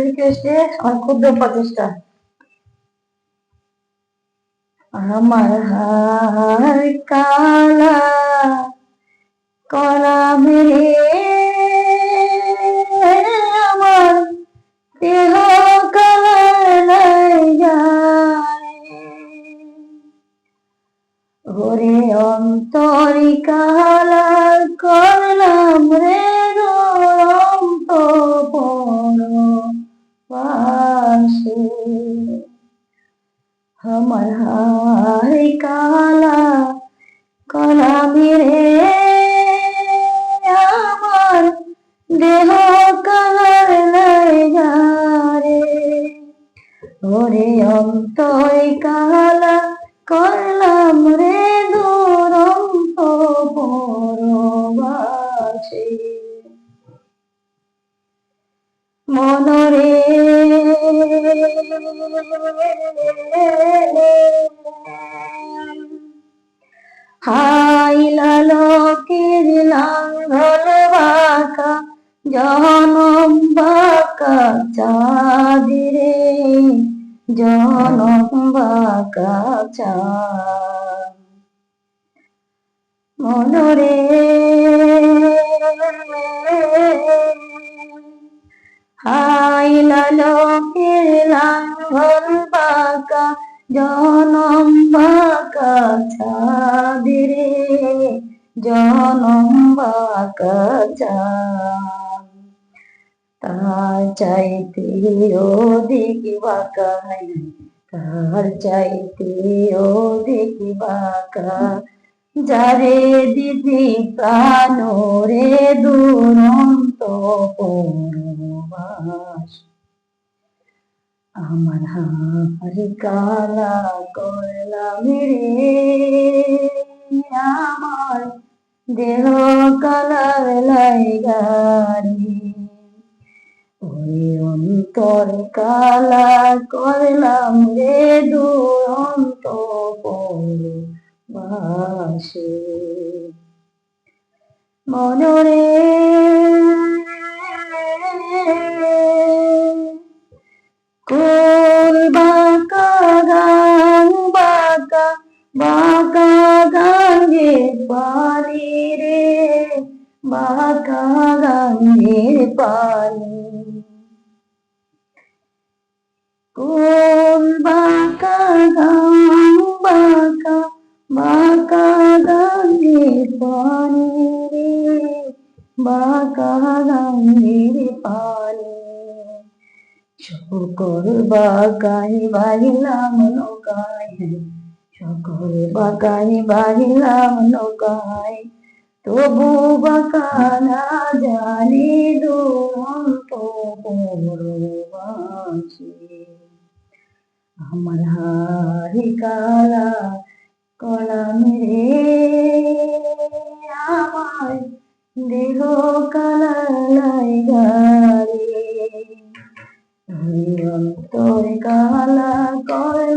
রিকোয়েস্টে আমার ক্ষুদ্র প্রচেষ্টা আমার হার কালা কলা মেরে আমার দেহ কালাই ওরে অন্তরি আমার হাই কালা কলা মেরে আমার দেহ কালার রে ওরে অন্তই কালা করলাম রে দুরন্ত পরবাসে মনরে হাইলা লোকের লাঙ্গল বাঁকা, জনম বাঁকা চাঁদিরে জনম বাঁকা চাঁদ। হাইলা লোকের লাঙ্গল বাঁকা, জনম বাঁকা ছাদিরে জনম বাঁকা তার চাইতে অধিক বাঁকা তার যারে দিদি প্রাণ রে দুরন্ত পরবাস আমার হারি কালা করলাম রে আমার দেহ কালার লাইগারি ওই অন্তর কালা করলাম রে দুরন্ত বাসে। মনরে পানি রে, বাঁকা গাঙ্গে পানি। কোল বাঁকা গান, বাঁকা বাঁকা গাঙ্গে পানি রে, বাঁকা গাঙ্গে পানি। সকল বাগাই বাহিলাম নৌকায় সকল বাকাই বাড়িলাম নৌকায়। তবু বাকানা জানি দুরন্ত আমার হারি কলা